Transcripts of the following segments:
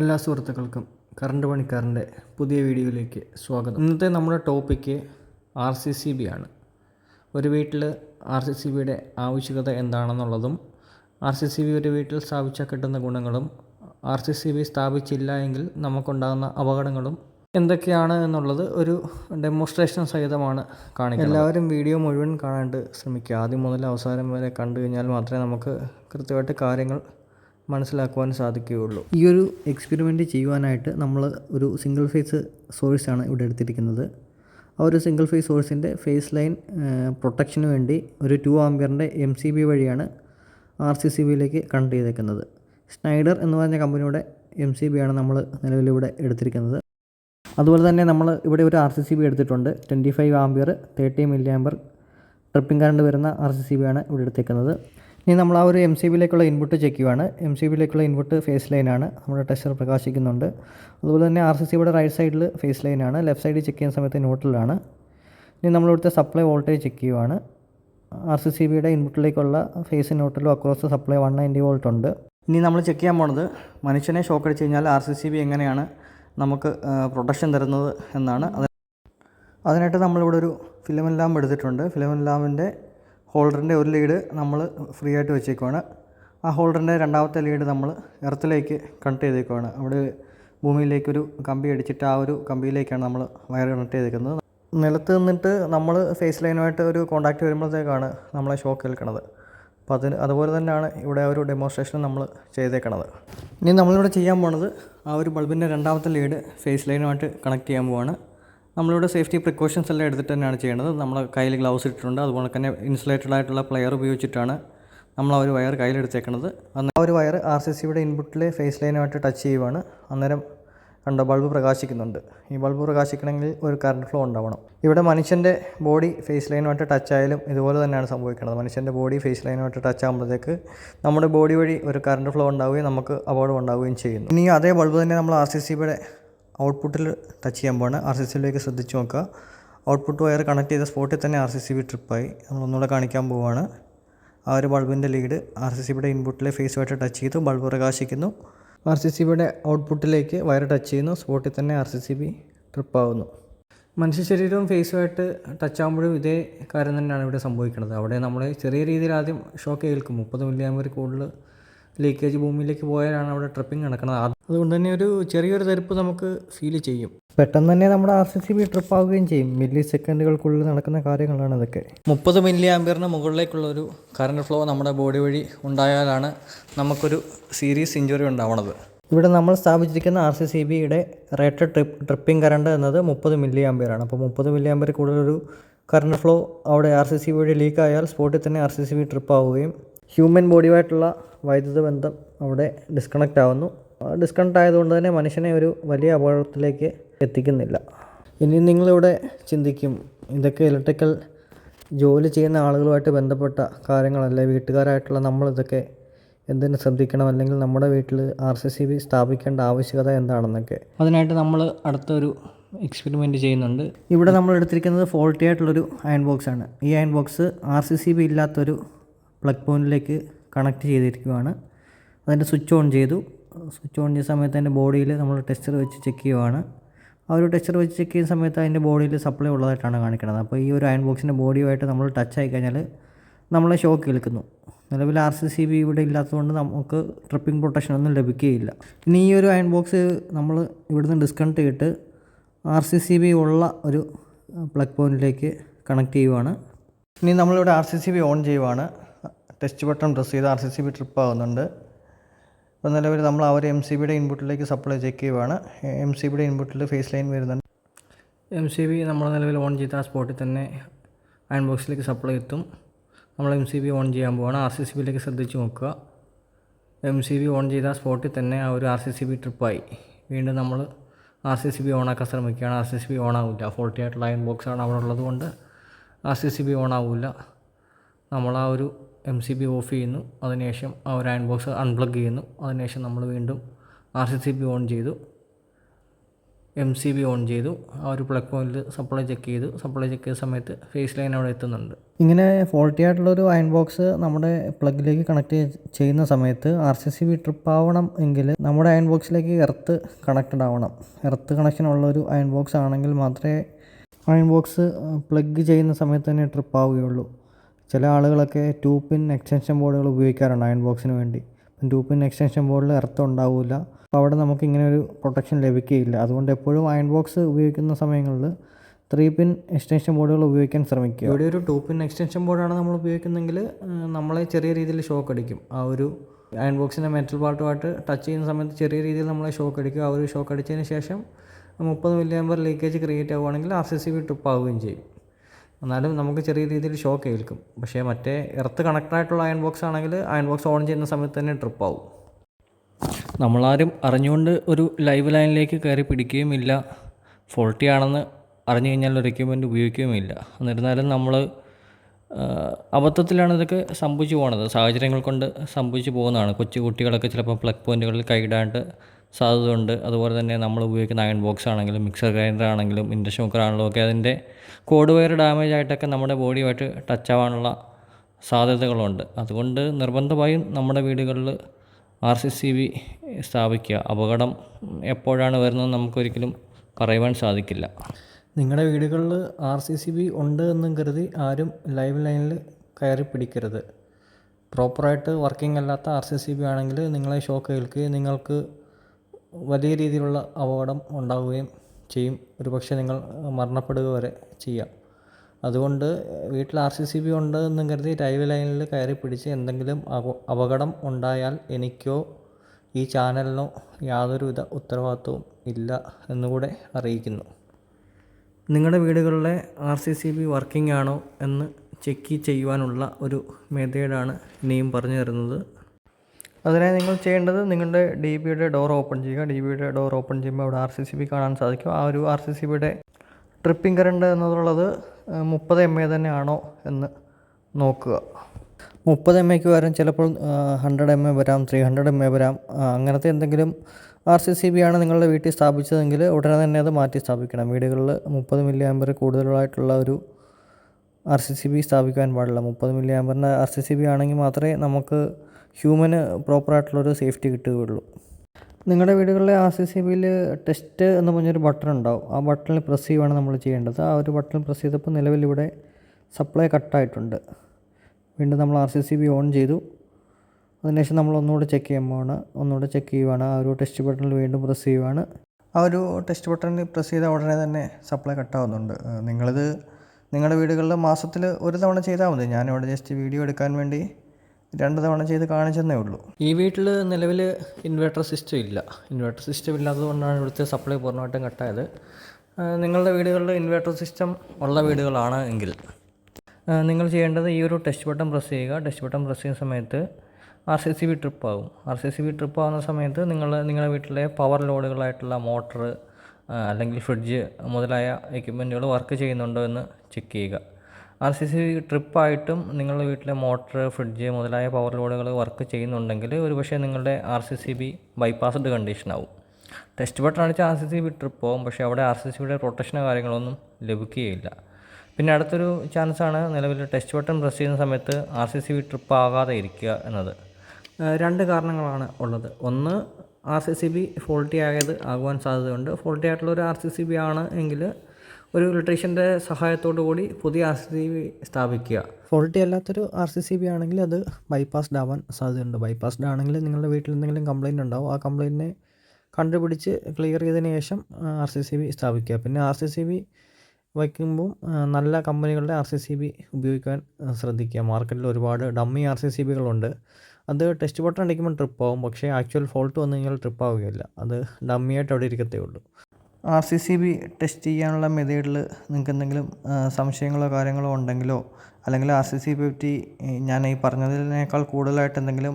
എല്ലാ സുഹൃത്തുക്കൾക്കും കറണ്ട് പണിക്കാരന്റെ പുതിയ വീഡിയോയിലേക്ക് സ്വാഗതം. ഇന്നത്തെ നമ്മുടെ topic R C C B ആണ്. ഒരു വീട്ടിൽ ആർ സി സി ബിയുടെ ആവശ്യകത എന്താണെന്നുള്ളതും ആർ സി സി ബി ഒരു വീട്ടിൽ സ്ഥാപിച്ചാൽ കിട്ടുന്ന ഗുണങ്ങളും ആർ സി സി ബി സ്ഥാപിച്ചില്ല എങ്കിൽ നമുക്കുണ്ടാകുന്ന അപകടങ്ങളും എന്തൊക്കെയാണ് എന്നുള്ളത് ഒരു ഡെമോൺസ്ട്രേഷൻ സഹിതമാണ് കാണിക്കുന്നത്. എല്ലാവരും വീഡിയോ മുഴുവൻ കാണാണ്ട് ശ്രമിക്കുക. ആദ്യം മുതൽ അവസാനം വരെ കണ്ടു കഴിഞ്ഞാൽ മാത്രമേ നമുക്ക് കൃത്യമായിട്ട് കാര്യങ്ങൾ മനസ്സിലാക്കുവാൻ സാധിക്കുകയുള്ളൂ. ഈ ഒരു എക്സ്പെരിമെന്റ് ചെയ്യുവാനായിട്ട് നമ്മൾ ഒരു സിംഗിൾ ഫേസ് സോഴ്സാണ് ഇവിടെ എടുത്തിരിക്കുന്നത്. ആ ഒരു സിംഗിൾ ഫേസ് സോഴ്സിന്റെ ഫേസ് ലൈൻ പ്രൊട്ടക്ഷന് വേണ്ടി ഒരു ടു ആംബിയറിന്റെ എം സി ബി വഴിയാണ് ആർ സി സി ബിയിലേക്ക് കണക്ട് ചെയ്തേക്കുന്നത്. സ്നൈഡർ എന്ന് പറഞ്ഞ കമ്പനിയുടെ എം സി ബി ആണ് നമ്മൾ നിലവിലിവിടെ എടുത്തിരിക്കുന്നത്. അതുപോലെ തന്നെ നമ്മൾ ഇവിടെ ഒരു ആർ സി സി ബി എടുത്തിട്ടുണ്ട്. Twenty five ampere thirty milli ampere tripping current വരുന്ന ആർ സി സി ബി ആണ് ഇവിടെ എടുത്തേക്കുന്നത്. ഇനി നമ്മൾ ആ ഒരു എം സി ബിയിലേക്കുള്ള ഇൻപുട്ട് ചെക്ക് ചെയ്യുവാണ്. എം സി ബിയിലേക്കുള്ള ഇൻപുട്ട് ഫേസ് ലൈനാണ് നമ്മുടെ ടെസ്റ്റർ പ്രകാശിക്കുന്നുണ്ട്. അതുപോലെ തന്നെ ആർ സി സിയുടെ റൈറ്റ് സൈഡിൽ ഫേസ് ലൈനാണ് ലെഫ്റ്റ് സൈഡിൽ ചെക്ക് ചെയ്യുന്ന സമയത്ത് ന്യൂട്രലാണ് ഇനി നമ്മളിവിടുത്തെ സപ്ലൈ വോൾട്ടേജ് ചെക്ക് ചെയ്യുവാണ്. ആർ സി സി ബിയുടെ ഇൻപുട്ടിലേക്കുള്ള face ന്യൂട്രലും across supply one ninety volt ഉണ്ട്. ഇനി നമ്മൾ ചെക്ക് ചെയ്യാൻ പോണത് മനുഷ്യനെ ഷോക്ക് അടിച്ച് കഴിഞ്ഞാൽ ആർ സി സി ബി എങ്ങനെയാണ് നമുക്ക് പ്രൊട്ടക്ഷൻ തരുന്നത് എന്നാണ്. അത് അതിനായിട്ട് നമ്മളിവിടെ ഒരു ഫിലിമെല്ലാം എടുത്തിട്ടുണ്ട്. ഫിലിമെല്ലാമിന്റെ ഹോൾഡറിന്റെ ഒരു ലീഡ് നമ്മൾ ഫ്രീ ആയിട്ട് വെച്ചേക്കുവാണ്. ആ ഹോൾഡറിന്റെ രണ്ടാമത്തെ ലീഡ് നമ്മൾ എർത്തിലേക്ക് കണക്ട് ചെയ്തേക്കുവാണ്. അവിടെ ഭൂമിയിലേക്കൊരു കമ്പി അടിച്ചിട്ട് ആ ഒരു കമ്പിയിലേക്കാണ് നമ്മൾ വയർ കണക്ട് ചെയ്തേക്കുന്നത്. നിലത്ത് നിന്നിട്ട് നമ്മൾ ഫേസ് ലൈനുമായിട്ട് ഒരു കോണ്ടാക്റ്റ് വരുമ്പോഴത്തേക്കാണ് നമ്മളെ ഷോക്ക് കേൾക്കുന്നത് അപ്പോൾ അതിന് അതുപോലെ തന്നെയാണ് ഇവിടെ ഒരു ഡെമോൺസ്ട്രേഷൻ നമ്മൾ ചെയ്തേക്കണത്. ഇനി നമ്മളിവിടെ ചെയ്യാൻ പോണത് ആ ഒരു ബൾബിന്റെ രണ്ടാമത്തെ ലീഡ് ഫേസ് ലൈനുമായിട്ട് കണക്ട് ചെയ്യാൻ പോവാണ്. നമ്മളിവിടെ സേഫ്റ്റി പ്രിക്കോഷൻസ് എല്ലാം എടുത്തിട്ട് തന്നെയാണ് ചെയ്യുന്നത് നമ്മൾ കയ്യിൽ ഗ്ലൗസ് ഇട്ടിട്ടുണ്ട്. അതുപോലെ തന്നെ ഇൻസുലേറ്റഡ് ആയിട്ടുള്ള പ്ലെയർ ഉപയോഗിച്ചിട്ടാണ് നമ്മൾ ആ ഒരു വയർ കയ്യിലെടുത്തേക്കുന്നത് അന്ന് ആ ഒരു വയർ ആർ സി സിയുടെ ഇൻപുട്ടിലെ ഫേസ് ലൈനുമായിട്ട് ടച്ച് ചെയ്യുവാണ്. അന്നേരം കണ്ടോ ബൾബ് പ്രകാശിക്കുന്നുണ്ട്. ഈ ബൾബ് പ്രകാശിക്കണമെങ്കിൽ ഒരു കറണ്ട് ഫ്ലോ ഉണ്ടാവണം. ഇവിടെ മനുഷ്യന്റെ ബോഡി ഫേസ് ലൈനുമായിട്ട് ടച്ച് ആയാലും ഇതുപോലെ തന്നെയാണ് സംഭവിക്കുന്നത്. മനുഷ്യന്റെ ബോഡി ഫേസ് ലൈനുമായിട്ട് ടച്ച് ആകുമ്പോഴത്തേക്ക് നമ്മുടെ ബോഡി വഴി ഒരു കറണ്ട് ഫ്ലോ ഉണ്ടാവുകയും നമുക്ക് അപകടം ഉണ്ടാവുകയും ചെയ്യുന്നു. ഇനി അതേ ബൾബ് തന്നെ നമ്മൾ ആർ സി സിയുടെ ഔട്ട്പുട്ടിൽ ടച്ച് ചെയ്യാൻ പോകണം ആർ സി സിയിലേക്ക് ശ്രദ്ധിച്ച് നോക്കുക. ഔട്ട്പുട്ട് വയർ കണക്ട് ചെയ്ത സ്പോട്ടിൽ തന്നെ ആർ സി സി ബി ട്രിപ്പായി നമ്മൾ ഒന്നുകൂടെ കാണിക്കാൻ പോവുകയാണ് ആ ഒരു ബൾബിന്റെ ലീഡ് ആർ സി സിയുടെ ഇൻപുട്ടിലെ ഫേസുമായിട്ട് ടച്ച് ചെയ്തു. ബൾബ് പ്രകാശിക്കുന്നു. ആർ സി സി ബിയുടെ ഔട്ട്പുട്ടിലേക്ക് വയർ ടച്ച് ചെയ്യുന്നു. സ്പോട്ടിൽ തന്നെ ആർ സി സി ബി ട്രിപ്പാവുന്നു മനുഷ്യ ശരീരവും ഫേസുമായിട്ട് ടച്ച് ആകുമ്പോഴും ഇതേ കാര്യം തന്നെയാണ് ഇവിടെ സംഭവിക്കുന്നത്. അവിടെ നമ്മൾ ചെറിയ രീതിയിൽ ആദ്യം ഷോക്ക് ഏൽക്കും. മുപ്പത് മില്ലി ആമ്പർ കൂടുതൽ ലീക്കേജ് ഭൂമിയിലേക്ക് പോയാലാണ് അവിടെ ട്രിപ്പിംഗ് നടക്കുന്നത്. അതുകൊണ്ട് തന്നെ ഒരു ചെറിയൊരു തരിപ്പ് നമുക്ക് ഫീൽ ചെയ്യും. പെട്ടെന്ന് തന്നെ നമ്മുടെ R C C B trip ആവുകയും ചെയ്യും. മില്ലി സെക്കൻഡുകൾക്കുള്ളിൽ നടക്കുന്ന കാര്യങ്ങളാണ് ഇതൊക്കെ. മുപ്പത് മില്ലി ആംബിയറിന് മുകളിലേക്കുള്ള ഒരു കറണ്ട് ഫ്ലോ നമ്മുടെ ബോഡി വഴി ഉണ്ടായാലാണ് നമുക്കൊരു സീരിയസ് ഇഞ്ചുറി ഉണ്ടാവുന്നത് ഇവിടെ നമ്മൾ സ്ഥാപിച്ചിരിക്കുന്ന ആർ സി സി ബിയുടെ റേറ്റഡ് ട്രിപ്പ് ട്രിപ്പിംഗ് കറണ്ട് എന്നത് മുപ്പത് മില്ലി ആംബിയറാണ് അപ്പോൾ മുപ്പത് മില്ലി ആംബിയർ കൂടുതലൊരു കറണ്ട് ഫ്ലോ അവിടെ ആർ സി സി ബി വഴി ലീക്ക് ആയാൽ സ്പോട്ടിൽ തന്നെ R C C B trip ആവുകയും ഹ്യൂമൻ ബോഡിയുമായിട്ടുള്ള വൈദ്യുത ബന്ധം അവിടെ ഡിസ്കണക്റ്റ് ആവുന്നു. ഡിസ്കണക്ട് ആയതുകൊണ്ട് തന്നെ മനുഷ്യനെ ഒരു വലിയ അപകടത്തിലേക്ക് എത്തിക്കുന്നില്ല. ഇനി നിങ്ങളിവിടെ ചിന്തിക്കും ഇതൊക്കെ ഇലക്ട്രിക്കൽ ജോലി ചെയ്യുന്ന ആളുകളുമായിട്ട് ബന്ധപ്പെട്ട കാര്യങ്ങളല്ലേ? വീട്ടുകാരായിട്ടുള്ള നമ്മളിതൊക്കെ എന്തിനു ശ്രദ്ധിക്കണം? അല്ലെങ്കിൽ നമ്മുടെ വീട്ടിൽ ആർ സി സി ബി സ്ഥാപിക്കേണ്ട ആവശ്യകത എന്താണെന്നൊക്കെ. അതിനായിട്ട് നമ്മൾ അടുത്തൊരു എക്സ്പെരിമെന്റ് ചെയ്യുന്നുണ്ട്. ഇവിടെ നമ്മൾ എടുത്തിരിക്കുന്നത് ഫോൾട്ടി ആയിട്ടുള്ളൊരു അയൺ ബോക്സ് ആണ്. ഈ iron box R C C B ഇല്ലാത്തൊരു പ്ലഗ് പോയിന്റിലേക്ക് കണക്ട് ചെയ്തിരിക്കുകയാണ് അതിന്റെ സ്വിച്ച് ഓൺ ചെയ്തു. സ്വിച്ച് ഓൺ ചെയ്ത സമയത്ത് അതിന്റെ ബോഡിയിൽ നമ്മൾ ടെസ്റ്റർ വെച്ച് ചെക്ക് ചെയ്യുവാണ്. ആ ഒരു ടെസ്റ്റർ വെച്ച് ചെക്ക് ചെയ്യുന്ന സമയത്ത് അതിന്റെ ബോഡിയിൽ സപ്ലൈ ഉള്ളതായിട്ടാണ് കാണിക്കുന്നത്. അപ്പോൾ ഈ ഒരു അയൺ ബോക്സിന്റെ ബോഡിയുമായിട്ട് നമ്മൾ ടച്ച് ആയി കഴിഞ്ഞാൽ നമ്മളെ ഷോക്ക് കേൾക്കുന്നു നിലവിൽ ആർ സി സി ബി ഇവിടെ ഇല്ലാത്തതുകൊണ്ട് നമുക്ക് ട്രിപ്പിംഗ് പ്രൊട്ടക്ഷൻ ഒന്നും ലഭിക്കുകയില്ല. ഇനി ഈ ഒരു അയൺ ബോക്സ് നമ്മൾ ഇവിടുന്ന് ഡിസ്കണക്ട് ചെയ്തിട്ട് ആർ സി സി ബി ഉള്ള ഒരു പ്ലഗ് പോയിന്റിലേക്ക് കണക്ട് ചെയ്യുവാണ്. ഇനി നമ്മളിവിടെ R C C B on ചെയ്യുവാണ്. ടെസ്റ്റ് ബട്ടൺ പ്രസ് ചെയ്ത് R C C B trip ആകുന്നുണ്ട് ഇപ്പോൾ നിലവിൽ നമ്മൾ ഒരു എം സി ബിയുടെ ഇൻപുട്ടിലേക്ക് സപ്ലൈ ചെക്ക് ചെയ്യുവാണ്. എം സി ബിയുടെ ഇൻപുട്ടിൽ ഫേസ് ലൈൻ വരുന്നുണ്ട്. എം സി ബി നമ്മൾ നിലവിൽ ഓൺ ചെയ്ത ആ സ്പോട്ടിൽ തന്നെ അയൺ ബോക്സിലേക്ക് സപ്ലൈ എത്തും. നമ്മൾ എം സി ബി ഓൺ ചെയ്യാൻ പോവാണ്. ആർ സി സി ബിയിലേക്ക് ശ്രദ്ധിച്ച് നോക്കുക. എം സി ബി ഓൺ ചെയ്ത സ്പോട്ടിൽ തന്നെ ആ ഒരു ആർ സി സി ബി ട്രിപ്പായി വീണ്ടും നമ്മൾ ആർ സി സി ബി ഓണാക്കാൻ ശ്രമിക്കുകയാണ്. R C C B on ആവില്ല ഫോൾട്ടി ആയിട്ടുള്ള അയൺ ബോക്സാണ് അവിടെ ഉള്ളത് കൊണ്ട് R C C B on ആവില്ല നമ്മൾ ആ ഒരു എം സി ബി ഓഫ് ചെയ്യുന്നു. അതിനുശേഷം ആ ഒരു അയൺ ബോക്സ് അൺപ്ലഗ് ചെയ്യുന്നു. അതിനുശേഷം നമ്മൾ വീണ്ടും R C C B on ചെയ്തു. എം സി ബി ഓൺ ചെയ്തു. ആ ഒരു പ്ലഗ് പോയിന്റിൽ സപ്ലൈ ചെക്ക് ചെയ്തു. സപ്ലൈ ചെക്ക് ചെയ്ത സമയത്ത് ഫേസ് ലൈൻ അവിടെ എത്തുന്നുണ്ട്. ഇങ്ങനെ ഫോൾട്ടി ആയിട്ടുള്ളൊരു അയൺ ബോക്സ് നമ്മുടെ പ്ലഗിലേക്ക് കണക്ട് ചെയ്യുന്ന സമയത്ത് R C C B trip ആവണം എങ്കിൽ നമ്മുടെ അയൺ ബോക്സിലേക്ക് എർത്ത് കണക്റ്റഡ് ആവണം. എർത്ത് കണക്ഷൻ ഉള്ള ഒരു അയൺ ബോക്സ് ആണെങ്കിൽ മാത്രമേ അയൺ ബോക്സ് പ്ലഗ് ചെയ്യുന്ന സമയത്ത് തന്നെ ട്രിപ്പ് ആവുകയുള്ളൂ. ചില ആളുകളൊക്കെ ടൂ പിൻ എക്സ്റ്റൻഷൻ ബോർഡുകൾ ഉപയോഗിക്കാറുണ്ട് അയൺ ബോക്സിന് വേണ്ടി. ടൂ പിൻ എക്സ്റ്റൻഷൻ ബോർഡിൽ എർത്ത് ഉണ്ടാവില്ല. അപ്പോൾ അവിടെ നമുക്ക് ഇങ്ങനെ ഒരു പ്രൊട്ടക്ഷൻ ലഭിക്കുകയില്ല. അതുകൊണ്ട് എപ്പോഴും അയൺ ബോക്സ് ഉപയോഗിക്കുന്ന സമയങ്ങളിൽ ത്രീ പിൻ എക്സ്റ്റൻഷൻ ബോർഡുകൾ ഉപയോഗിക്കാൻ ശ്രമിക്കുക. ഇവിടെ ഒരു ടൂ പിൻ എക്സ്റ്റൻഷൻ ബോർഡാണ് നമ്മൾ ഉപയോഗിക്കുന്നതെങ്കിൽ നമ്മളെ ചെറിയ രീതിയിൽ ഷോക്ക് അടിക്കും. ആ ഒരു അയൺ ബോക്സിന്റെ മെറ്റൽ പാർട്ടുമായിട്ട് ടച്ച് ചെയ്യുന്ന സമയത്ത് ചെറിയ രീതിയിൽ നമ്മളെ ഷോക്ക് അടിക്കും. ആ ഒരു ഷോക്ക് അടിച്ചതിന് ശേഷം മുപ്പത് മില്ലി ലീക്കേജ് ക്രിയേറ്റ് ആവുകയാണെങ്കിൽ R C C B trip ആവുകയും ചെയ്യും. എന്നാലും നമുക്ക് ചെറിയ രീതിയിൽ ഷോക്ക് ഏൽക്കും. പക്ഷേ മറ്റേ എർത്ത് കണക്റ്റഡായിട്ടുള്ള അയൺ ബോക്സ് ആണെങ്കിൽ അയൺ ബോക്സ് ഓൺ ചെയ്യുന്ന സമയത്ത് തന്നെ ട്രിപ്പ് ആവും. നമ്മളാരും അറിഞ്ഞുകൊണ്ട് ഒരു ലൈവ് ലൈനിലേക്ക് കയറി പിടിക്കുകയുമില്ല. ഫോൾട്ടി ആണെന്ന് അറിഞ്ഞു കഴിഞ്ഞാൽ ഒരു എക്യുപ്മെന്റ് ഉപയോഗിക്കുകയുമില്ല. എന്നിരുന്നാലും നമ്മൾ അബദ്ധത്തിലാണ് ഇതൊക്കെ സംഭവിച്ചു പോകുന്നത് സാഹചര്യങ്ങൾ കൊണ്ട് സംഭവിച്ചു പോകുന്നതാണ്. കൊച്ചു കുട്ടികളൊക്കെ ചിലപ്പോൾ പ്ലഗ് പോയിന്റുകളിൽ കൈയിടാണ്ട് സാധ്യതയുണ്ട് അതുപോലെ തന്നെ നമ്മൾ ഉപയോഗിക്കുന്ന അയൺ ബോക്സ് ആണെങ്കിലും മിക്സർ ഗ്രൈൻഡർ ആണെങ്കിലും ഇൻഡക്ഷൻ കുക്കർ ആണെങ്കിലും ഒക്കെ അതിന്റെ കോഡ് വയർ ഡാമേജ് ആയിട്ടൊക്കെ നമ്മുടെ ബോഡിയുമായിട്ട് ടച്ച് ആവാനുള്ള സാധ്യതകളുണ്ട്. അതുകൊണ്ട് നിർബന്ധമായും നമ്മുടെ വീടുകളിൽ ആർ സി സി ബി സ്ഥാപിക്കുക. അപകടം എപ്പോഴാണ് വരുന്നത് നമുക്കൊരിക്കലും പറയുവാൻ സാധിക്കില്ല. നിങ്ങളുടെ വീടുകളിൽ ആർ സി സി ബി ഉണ്ട് എന്നും കരുതി ആരും ലൈവ് ലൈനിൽ കയറി പിടിക്കരുത്. പ്രോപ്പറായിട്ട് വർക്കിംഗ് അല്ലാത്ത ആർ സി സി ബി ആണെങ്കിൽ നിങ്ങളെ ഷോക്ക് ഏൽക്കുകയും നിങ്ങൾക്ക് വലിയ രീതിയിലുള്ള അപകടം ഉണ്ടാവുകയും ചെയ്യും. ഒരുപക്ഷെ നിങ്ങൾ മരണപ്പെടുക വരെ ചെയ്യാം. അതുകൊണ്ട് വീട്ടിൽ ആർ സി സി ബി ഉണ്ട് എന്നും കരുതി ലൈവ് ലൈനിൽ കയറി പിടിച്ച് എന്തെങ്കിലും അപകടം ഉണ്ടായാൽ എനിക്കോ ഈ ചാനലിനോ യാതൊരുവിധ ഉത്തരവാദിത്വവും ഇല്ല എന്നുകൂടെ അറിയിക്കുന്നു. നിങ്ങളുടെ വീടുകളിലെ R C C B working ആണോ എന്ന് ചെക്ക് ചെയ്യുവാനുള്ള ഒരു മെത്തേഡാണ് ഇനിയും പറഞ്ഞു തരുന്നത്. അതിനായി നിങ്ങൾ ചെയ്യേണ്ടത് നിങ്ങളുടെ ഡി ബിയുടെ ഡോർ ഓപ്പൺ ചെയ്യുക. ഡി ബിയുടെ ഡോർ ഓപ്പൺ ചെയ്യുമ്പോൾ അവിടെ ആർ സി സി ബി കാണാൻ സാധിക്കും. ആ ഒരു ആർ സി സി ബിയുടെ ട്രിപ്പിംഗ് കറണ്ട് എന്നുള്ളത് മുപ്പത് എം എ തന്നെയാണോ എന്ന് നോക്കുക. മുപ്പത് എം എക്ക് വരാൻ ചിലപ്പോൾ ഹൺഡ്രഡ് എം എ വരാം ത്രീ ഹൺഡ്രഡ് എം എ വരാം. അങ്ങനത്തെ എന്തെങ്കിലും ആർ സി സി ബി ആണ് നിങ്ങളുടെ വീട്ടിൽ സ്ഥാപിച്ചതെങ്കിൽ ഉടനെ തന്നെ അത് മാറ്റി സ്ഥാപിക്കണം. വീടുകളിൽ മുപ്പത് മില്ലി ആമ്പർ കൂടുതലായിട്ടുള്ള ഒരു ആർ സി സി ബി സ്ഥാപിക്കാൻ പാടില്ല. മുപ്പത് മില്ലി ആമ്പറിന്റെ ആർ സി സി ബി ആണെങ്കിൽ മാത്രമേ നമുക്ക് ഹ്യൂമന് പ്രോപ്പറായിട്ടുള്ളൊരു സേഫ്റ്റി കിട്ടുകയുള്ളൂ. നിങ്ങളുടെ വീടുകളിലെ ആർ സി സി ബിയിൽ ടെസ്റ്റ് എന്ന് പറഞ്ഞൊരു ബട്ടൺ ഉണ്ടാവും. ആ ബട്ടണിൽ പ്രസ് ചെയ്യുവാണ് നമ്മൾ ചെയ്യേണ്ടത്. ആ ഒരു ബട്ടൺ പ്രസ് ചെയ്തപ്പോൾ നിലവിൽ ഇവിടെ സപ്ലൈ കട്ടായിട്ടുണ്ട്. വീണ്ടും നമ്മൾ R C C B on ചെയ്തു. അതിനുശേഷം നമ്മൾ ഒന്നുകൂടെ ചെക്ക് ചെയ്യുമ്പോഴാണ് ഒന്നുകൂടെ ചെക്ക് ചെയ്യുവാണ്. ആ ഒരു ടെസ്റ്റ് ബട്ടണിൽ വീണ്ടും പ്രസ് ചെയ്യുവാണ്. ആ ഒരു ടെസ്റ്റ് ബട്ടണിൽ പ്രസ് ചെയ്ത ഉടനെ തന്നെ സപ്ലൈ കട്ടാവുന്നുണ്ട്. നിങ്ങളിത് നിങ്ങളുടെ വീടുകളിൽ മാസത്തിൽ ഒരു തവണ ചെയ്താൽ മതി. ഞാനിവിടെ ജസ്റ്റ് വീഡിയോ എടുക്കാൻ വേണ്ടി രണ്ട് തവണ ചെയ്ത് കാണിച്ചെന്നേ ഉള്ളൂ. ഈ വീട്ടിൽ നിലവിൽ ഇൻവെർട്ടർ സിസ്റ്റം ഇല്ല. ഇൻവെർട്ടർ സിസ്റ്റം ഇല്ലാത്തതുകൊണ്ടാണ് ഇവിടുത്തെ സപ്ലൈ പൂർണമായിട്ടും കട്ടായത്. നിങ്ങളുടെ വീടുകളിൽ ഇൻവെർട്ടർ സിസ്റ്റം ഉള്ള വീടുകളാണ് എങ്കിൽ. നിങ്ങൾ ചെയ്യേണ്ടത് ഈ ഒരു ടെസ്റ്റ് ബട്ടൺ പ്രസ് ചെയ്യുക. ടെസ്റ്റ് ബട്ടൺ പ്രസ് ചെയ്യുന്ന സമയത്ത് R C C B trip ആകും R C C B trip ആകുന്ന സമയത്ത് നിങ്ങൾ നിങ്ങളുടെ വീട്ടിലെ പവർ ലോഡുകളായിട്ടുള്ള മോട്ടറ് അല്ലെങ്കിൽ ഫ്രിഡ്ജ് മുതലായ എക്യുപ്മെന്റുകൾ വർക്ക് ചെയ്യുന്നുണ്ടോ എന്ന് ചെക്ക് ചെയ്യുക. ആർ സി സി ട്രിപ്പായിട്ടും നിങ്ങളുടെ വീട്ടിലെ മോട്ടർ ഫ്രിഡ്ജ് മുതലായ പവർ ലോഡുകൾ വർക്ക് ചെയ്യുന്നുണ്ടെങ്കിൽ ഒരുപക്ഷെ നിങ്ങളുടെ R C C B bypassed കണ്ടീഷനാവും. Test button അടിച്ച് R C C B trip പോകും പക്ഷേ അവിടെ ആർ സി സി ബിയുടെ പ്രൊട്ടക്ഷനോ കാര്യങ്ങളൊന്നും ലഭിക്കുകയില്ല. പിന്നെ അടുത്തൊരു ചാൻസാണ് നിലവിൽ ടെസ്റ്റ് ബട്ടൺ പ്രസ് ചെയ്യുന്ന സമയത്ത് R C C B trip ആകാതെ ഇരിക്കുക എന്നത്. രണ്ട് കാരണങ്ങളാണ് ഉള്ളത്. ഒന്ന് R C C B faulty ആയത് ആകുവാൻ സാധ്യതയുണ്ട്. ഫോൾട്ടി ആയിട്ടുള്ള ഒരു ആർ സി സി ബി ആണ് എങ്കിൽ ഒരു ഇലക്ട്രീഷ്യന്റെ സഹായത്തോടു കൂടി പുതിയ ആർ സി ബി സ്ഥാപിക്കുക. ഫോൾട്ടി അല്ലാത്തൊരു ആർ സി സി ബി ആണെങ്കിൽ അത് ബൈപ്പാസ്ഡ് ആവാൻ സാധ്യതയുണ്ട്. ബൈപ്പാസ്ഡ് ആണെങ്കിൽ നിങ്ങളുടെ വീട്ടിൽ എന്തെങ്കിലും കംപ്ലയിന്റ് ഉണ്ടാവും. ആ കംപ്ലയിന്റിനെ കണ്ടുപിടിച്ച് ക്ലിയർ ചെയ്തതിന് ശേഷം ആർ സി സി ബി സ്ഥാപിക്കുക. പിന്നെ ആർ സി സി ബി വയ്ക്കുമ്പോൾ നല്ല കമ്പനികളുടെ ആർ സി സി ബി ഉപയോഗിക്കാൻ ശ്രദ്ധിക്കുക. മാർക്കറ്റിൽ ഒരുപാട് ഡമ്മി ആർ സി സി ബികളുണ്ട്. അത് ടെസ്റ്റ് ബട്ടൺ അടിക്കുമ്പോൾ ട്രിപ്പ് ആവും. പക്ഷേ ആക്ച്വൽ ഫോൾട്ട് വന്നു കഴിഞ്ഞാൽ ട്രിപ്പ് ആവുകയില്ല. അത് ഡമ്മിയായിട്ട് അവിടെ ഇരിക്കത്തേ ഉള്ളൂ. R C C B test ചെയ്യാനുള്ള മെതേഡിൽ നിങ്ങൾക്ക് എന്തെങ്കിലും സംശയങ്ങളോ കാര്യങ്ങളോ ഉണ്ടെങ്കിലോ അല്ലെങ്കിൽ ആർ സി സി ബി പറ്റി ഞാൻ ഈ പറഞ്ഞതിനേക്കാൾ കൂടുതലായിട്ട് എന്തെങ്കിലും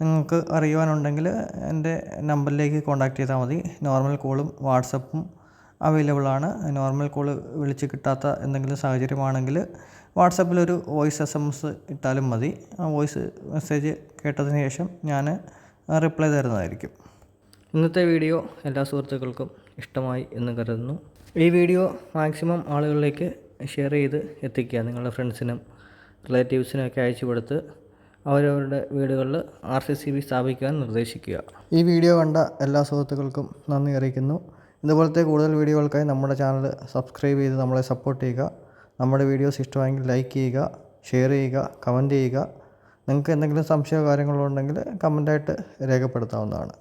നിങ്ങൾക്ക് അറിയുവാനുണ്ടെങ്കിൽ എന്റെ നമ്പറിലേക്ക് കോൺടാക്ട് ചെയ്താൽ മതി. നോർമൽ കോളും വാട്സപ്പും അവൈലബിൾ ആണ്. നോർമൽ കോൾ വിളിച്ച് കിട്ടാത്ത എന്തെങ്കിലും സാഹചര്യമാണെങ്കിൽ വാട്സപ്പിലൊരു വോയിസ് എസ് എം എസ് ഇട്ടാലും മതി. ആ വോയിസ് മെസ്സേജ് കേട്ടതിന് ശേഷം ഞാൻ റിപ്ലൈ തരുന്നതായിരിക്കും. ഇന്നത്തെ വീഡിയോ എല്ലാ സുഹൃത്തുക്കൾക്കും ഇഷ്ടമായി എന്ന് കരുതുന്നു. ഈ വീഡിയോ മാക്സിമം ആളുകളിലേക്ക് ഷെയർ ചെയ്ത് എത്തിക്കുക. നിങ്ങളുടെ ഫ്രണ്ട്സിനും റിലേറ്റീവ്സിനും ഒക്കെ അയച്ചു കൊടുത്ത് അവരവരുടെ വീടുകളിൽ ആർ സി സി ബി സ്ഥാപിക്കാൻ നിർദ്ദേശിക്കുക. ഈ വീഡിയോ കണ്ട എല്ലാ സുഹൃത്തുക്കൾക്കും നന്ദി അറിയിക്കുന്നു. ഇതുപോലത്തെ കൂടുതൽ വീഡിയോകൾക്കായി നമ്മുടെ ചാനൽ സബ്സ്ക്രൈബ് ചെയ്ത് നമ്മളെ സപ്പോർട്ട് ചെയ്യുക. നമ്മുടെ വീഡിയോസ് ഇഷ്ടമായെങ്കിൽ ലൈക്ക് ചെയ്യുക ഷെയർ ചെയ്യുക കമന്റ് ചെയ്യുക. നിങ്ങൾക്ക് എന്തെങ്കിലും സംശയമോ കാര്യങ്ങളോ ഉണ്ടെങ്കിൽ കമന്റായിട്ട് രേഖപ്പെടുത്താവുന്നതാണ്.